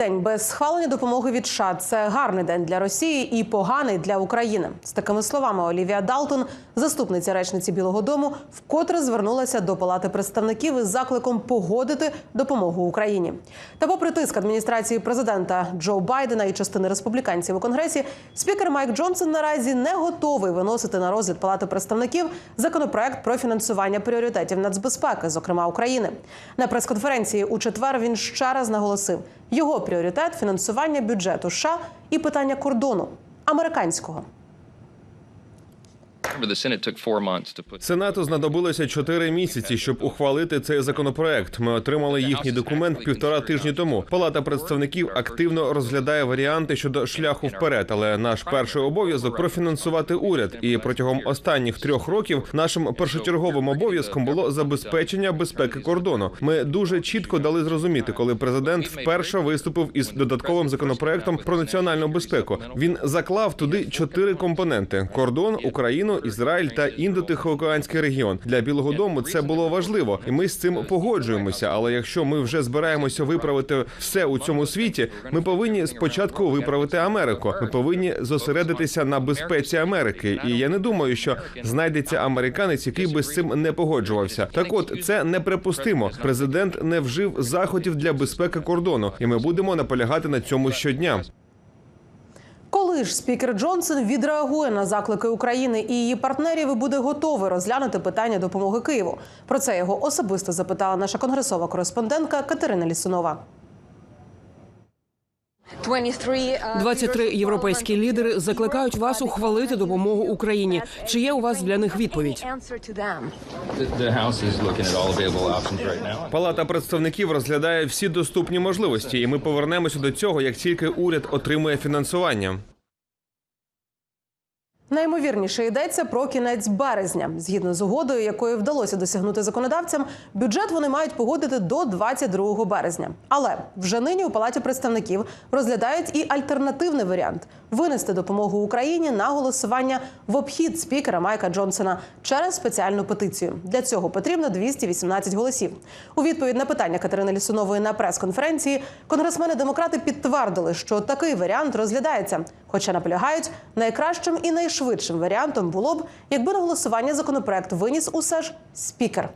День без схвалення допомоги від США – це гарний день для Росії і поганий для України. З такими словами Олівія Далтон, заступниця речниці Білого Дому, вкотре звернулася до Палати представників із закликом погодити допомогу Україні. Та, попри тиск адміністрації президента Джо Байдена і частини республіканців у конгресі, спікер Майк Джонсон наразі не готовий виносити на розгляд Палати представників законопроект про фінансування пріоритетів нацбезпеки, зокрема України. На прес-конференції у четвер він ще раз наголосив. Його пріоритет фінансування бюджету США і питання кордону американського. Сенату знадобилося чотири місяці, щоб ухвалити цей законопроект. Ми отримали їхній документ півтора тижні тому. Палата представників активно розглядає варіанти щодо шляху вперед. Але наш перший обов'язок профінансувати уряд. І протягом останніх трьох років нашим першочерговим обов'язком було забезпечення безпеки кордону. Ми дуже чітко дали зрозуміти, коли президент вперше виступив із додатковим законопроектом про національну безпеку. Він заклав туди чотири компоненти: кордон, Україну, Ізраїль та індотихоокеанський регіон. Для Білого Дому це було важливо, і ми з цим погоджуємося. Але якщо ми вже збираємося виправити все у цьому світі, ми повинні спочатку виправити Америку. Ми повинні зосередитися на безпеці Америки. І я не думаю, що знайдеться американець, який би з цим не погоджувався. Так, от це неприпустимо. Президент не вжив заходів для безпеки кордону, і ми будемо наполягати на цьому щодня. Коли ж спікер Джонсон відреагує на заклики України і її партнерів і буде готовий розглянути питання допомоги Києву? Про це його особисто запитала наша конгресова кореспондентка Катерина Лісунова. 23 європейські лідери закликають вас ухвалити допомогу Україні. Чи є у вас для них відповідь? Палата представників розглядає всі доступні можливості, і ми повернемося до цього, як тільки уряд отримує фінансування. Наймовірніше йдеться про кінець березня. Згідно з угодою, якої вдалося досягнути законодавцям, бюджет вони мають погодити до 22 березня. Але вже нині у палаті представників розглядають і альтернативний варіант винести допомогу Україні на голосування в обхід спікера Майка Джонсона через спеціальну петицію. Для цього потрібно 218 голосів. У відповідь на питання Катерини Лісунової на прес-конференції конгресмени демократи підтвердили, що такий варіант розглядається, хоча наполягають, найкращим і найшвидшим варіантом було б, якби на голосування законопроект виніс усе ж спікер.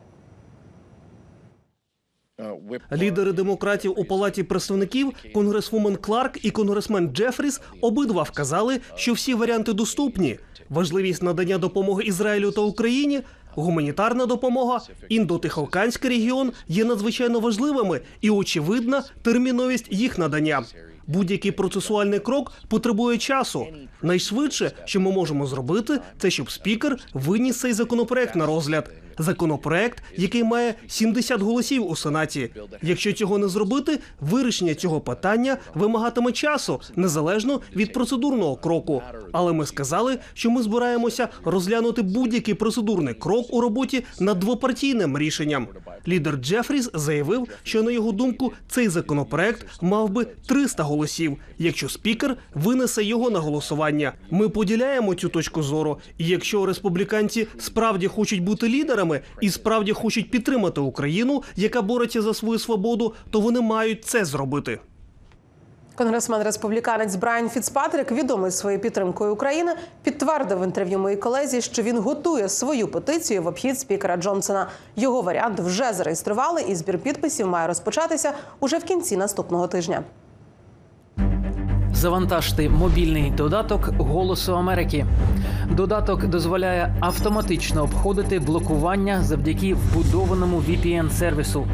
Лідери демократів у палаті представників, конгресвумен Кларк і конгресмен Джефріс обидва вказали, що всі варіанти доступні. Важливість надання допомоги Ізраїлю та Україні, гуманітарна допомога, індотихоокеанський регіон є надзвичайно важливими і очевидна терміновість їх надання. Будь-який процесуальний крок потребує часу. Найшвидше, що ми можемо зробити, це щоб спікер виніс цей законопроект на розгляд. Законопроект, який має 70 голосів у сенаті. Якщо цього не зробити, вирішення цього питання вимагатиме часу незалежно від процедурного кроку. Але ми сказали, що ми збираємося розглянути будь-який процедурний крок у роботі над двопартійним рішенням. Лідер Джефріс заявив, що на його думку цей законопроект мав би 300 голосів, якщо спікер винесе його на голосування. Ми поділяємо цю точку зору. І якщо республіканці справді хочуть бути лідерами і справді хочуть підтримати Україну, яка бореться за свою свободу, то вони мають це зробити. Конгресмен республіканець Брайан Фіцпатрік, відомий своєю підтримкою України, підтвердив в інтерв'ю моїй колезі, що він готує свою петицію в обхід спікера Джонсона. Його варіант вже зареєстрували, і збір підписів має розпочатися уже в кінці наступного тижня. Завантажте мобільний додаток Голосу Америки. Додаток дозволяє автоматично обходити блокування завдяки вбудованому VPN-сервісу.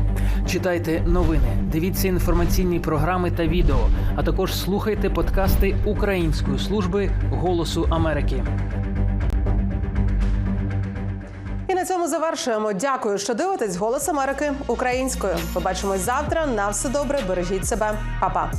Читайте новини, дивіться інформаційні програми та відео, а також слухайте подкасти Української служби Голосу Америки. І на цьому завершуємо. Дякую, що дивитесь Голос Америки українською. Побачимось завтра. На все добре. Бережіть себе, Па-па.